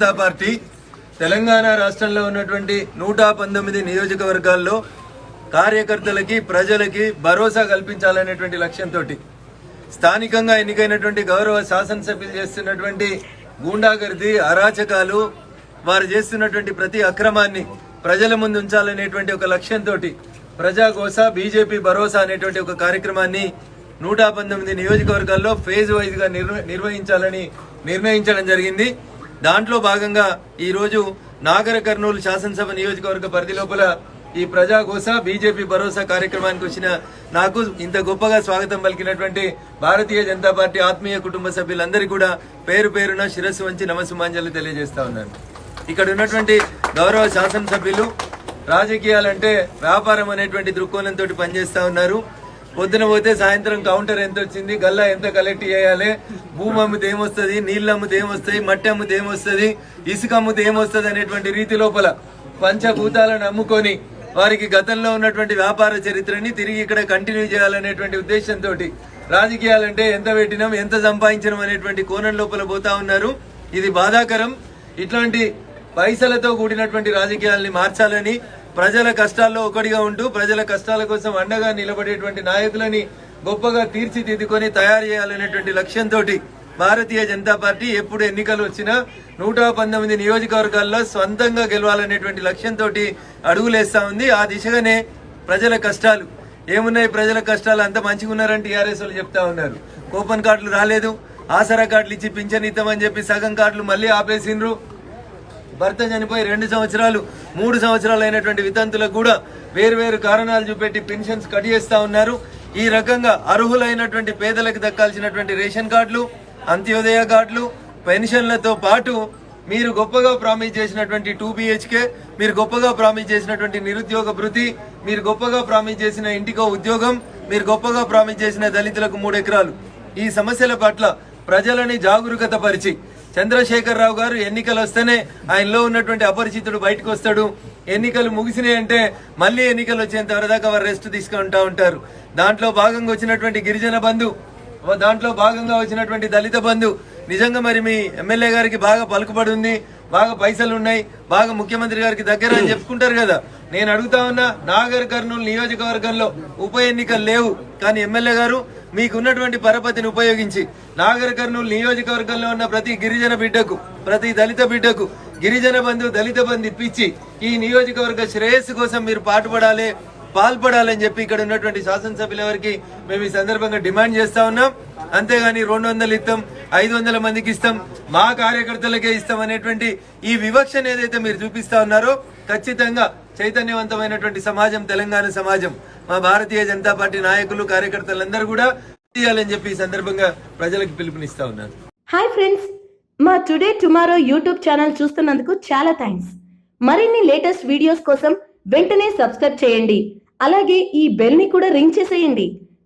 Janata party Telangana రాష్ట్రంలో ఉన్నటువంటి నూట పంతొమ్మిది నియోజకవర్గాల్లో కార్యకర్తలకి ప్రజలకి భరోసా కల్పించాలనేటువంటి లక్ష్యంతో స్థానికంగా ఎన్నికైనటువంటి గౌరవ శాసనసభ్యులు చేస్తున్నటువంటి గూండాగర్ది అరాచకాలు వారు చేస్తున్నటువంటి ప్రతి అక్రమాన్ని ప్రజల ముందు ఉంచాలనేటువంటి ఒక లక్ష్యంతో ప్రజాగోస బీజేపీ భరోసా అనేటువంటి ఒక కార్యక్రమాన్ని నూట పంతొమ్మిది నియోజకవర్గాల్లో ఫేజ్ వైజ్గా నిర్వ నిర్వహించాలని నిర్ణయించడం జరిగింది. దాంట్లో భాగంగా ఈరోజు నాగర కర్నూలు శాసనసభ నియోజకవర్గ పరిధి లోపల ఈ ప్రజాఘోష బీజేపీ భరోసా కార్యక్రమానికి వచ్చిన నాకు ఇంత గొప్పగా స్వాగతం పలికినటువంటి భారతీయ జనతా పార్టీ ఆత్మీయ కుటుంబ సభ్యులందరికీ కూడా పేరు పేరున శిరస్సు వంచి నమస్సుమాంజలు తెలియజేస్తా ఉన్నాను. ఇక్కడ ఉన్నటువంటి గౌరవ శాసనసభ్యులు రాజకీయాలంటే వ్యాపారం అనేటువంటి దృక్కోణంతో పనిచేస్తూ ఉన్నారు. పొద్దున పోతే సాయంత్రం కౌంటర్ ఎంత వచ్చింది? గల్లా ఎంత కలెక్ట్ చేయాలి? భూమి అమ్మితే ఏమొస్తుంది? నీళ్ళు అమ్మితే ఏమొస్తుంది? మట్టి అమ్మితే ఏమొస్తుంది? ఇసుక అమ్మితే ఏమొస్తుంది అనేటువంటి రీతి లోపల పంచభూతాలను అమ్ముకొని వారికి గతంలో ఉన్నటువంటి వ్యాపార చరిత్రని తిరిగి ఇక్కడ కంటిన్యూ చేయాలనేటువంటి ఉద్దేశంతో రాజకీయాలంటే ఎంత పెట్టినాం ఎంత సంపాదించినాం అనేటువంటి కోణం లోపల పోతా ఉన్నారు. ఇది బాధాకరం. ఇట్లాంటి పైసలతో కూడినటువంటి రాజకీయాల్ని మార్చాలని ప్రజల కష్టాల్లో ఒకటిగా ఉంటూ ప్రజల కష్టాల కోసం అండగా నిలబడేటువంటి నాయకులని గొప్పగా తీర్చిదిద్దుకొని తయారు చేయాలనేటువంటి లక్ష్యంతో భారతీయ జనతా పార్టీ ఎప్పుడు ఎన్నికలు వచ్చినా నూట పంతొమ్మిది నియోజకవర్గాల్లో సొంతంగా గెలవాలనేటువంటి లక్ష్యంతో అడుగులేస్తా ఉంది. ఆ దిశగానే ప్రజల కష్టాలు. ఏమున్నాయి ప్రజల కష్టాలు? అంత మంచిగా ఉన్నారని టీఆర్ఎస్ వాళ్ళు చెప్తా ఉన్నారు. కూపన్ కార్డులు రాలేదు. ఆసరా కార్డులు ఇచ్చి పింఛన్ ఇద్దామని చెప్పి సగం కార్డులు మళ్ళీ ఆపేసిండ్రు. భర్త చనిపోయి రెండు సంవత్సరాలు మూడు సంవత్సరాలు అయినటువంటి వితంతులకు కూడా వేరువేరు కారణాలు చూపెట్టి పెన్షన్స్ కట్ చేస్తా ఉన్నారు. ఈ రకంగా అర్హులైనటువంటి పేదలకు దక్కాల్సినటువంటి రేషన్ కార్డులు అంత్యోదయ కార్డులు పెన్షన్లతో పాటు మీరు గొప్పగా ప్రామిస్ చేసినటువంటి టూ బిహెచ్కే మీరు గొప్పగా ప్రామిస్ చేసినటువంటి నిరుద్యోగ భృతి మీరు గొప్పగా ప్రామిస్ చేసిన ఇంటికో ఉద్యోగం మీరు గొప్పగా ప్రామిస్ చేసిన దళితులకు మూడు ఎకరాలు ఈ సమస్యల పట్ల ప్రజలని జాగరూకత పరిచి చంద్రశేఖర్ రావు గారు ఎన్నికలు వస్తేనే ఆయనలో ఉన్నటువంటి అపరిచితుడు బయటకు వస్తాడు. ఎన్నికలు ముగిసినాయి అంటే మళ్ళీ ఎన్నికలు వచ్చేంత వరదాకా వారు రెస్ట్ తీసుకుంటా ఉంటారు. దాంట్లో భాగంగా వచ్చినటువంటి గిరిజన బంధు దాంట్లో భాగంగా వచ్చినటువంటి దళిత బంధు నిజంగా మరి మీ ఎమ్మెల్యే గారికి బాగా పలుకుబడి ఉంది. బాగా పైసలు ఉన్నాయి బాగా ముఖ్యమంత్రి గారికి దగ్గర అని చెప్పుకుంటారు కదా. నేను అడుగుతా ఉన్నా నాగర్ కర్నూలు నియోజకవర్గంలో ఉప ఎన్నికలు లేవు. కానీ ఎమ్మెల్యే గారు మీకున్నటువంటి పరపతిని ఉపయోగించి నాగర్ కర్నూలు నియోజకవర్గంలో ఉన్న ప్రతి గిరిజన బిడ్డకు ప్రతి దళిత బిడ్డకు గిరిజన బంధు దళిత బంధు ఇప్పించి ఈ నియోజకవర్గ శ్రేయస్సు కోసం మీరు పాటుపడాలి పాల్పడాలని చెప్పి ఇక్కడ ఉన్నటువంటి శాసనసభ్యుల వారికి మేము ఈ సందర్భంగా డిమాండ్ చేస్తా ఉన్నాం. అంతేగాని రెండు వందలు ఇస్తాం ఐదు వందల మందికి ఇస్తాం మా కార్యకర్తలకే ఇస్తాం అనేటువంటి ఈ వివక్షను ఏదైతే మీరు చూపిస్తా ఉన్నారో ఖచ్చితంగా చైతన్యవంతమైనటువంటి సమాజం తెలంగాణ సమాజం మా భారతీయ జనతా పార్టీ నాయకులు కార్యకర్తలందరూ కూడా చేయాలని చెప్పి ఈ సందర్భంగా ప్రజలకు పిలుపునిస్తా ఉన్నారు హాయ్ ఫ్రెండ్స్ మా టుడే టుమారో యూట్యూబ్ ఛానల్ చూస్తున్నందుకు చాలా థ్యాంక్స్ మరిన్ని లేటెస్ట్ వీడియోస్ కోసం వెంటనే సబ్స్క్రైబ్ చేయండి. అలాగే ఈ బెల్ని కూడా రింగ్ చేసేయండి.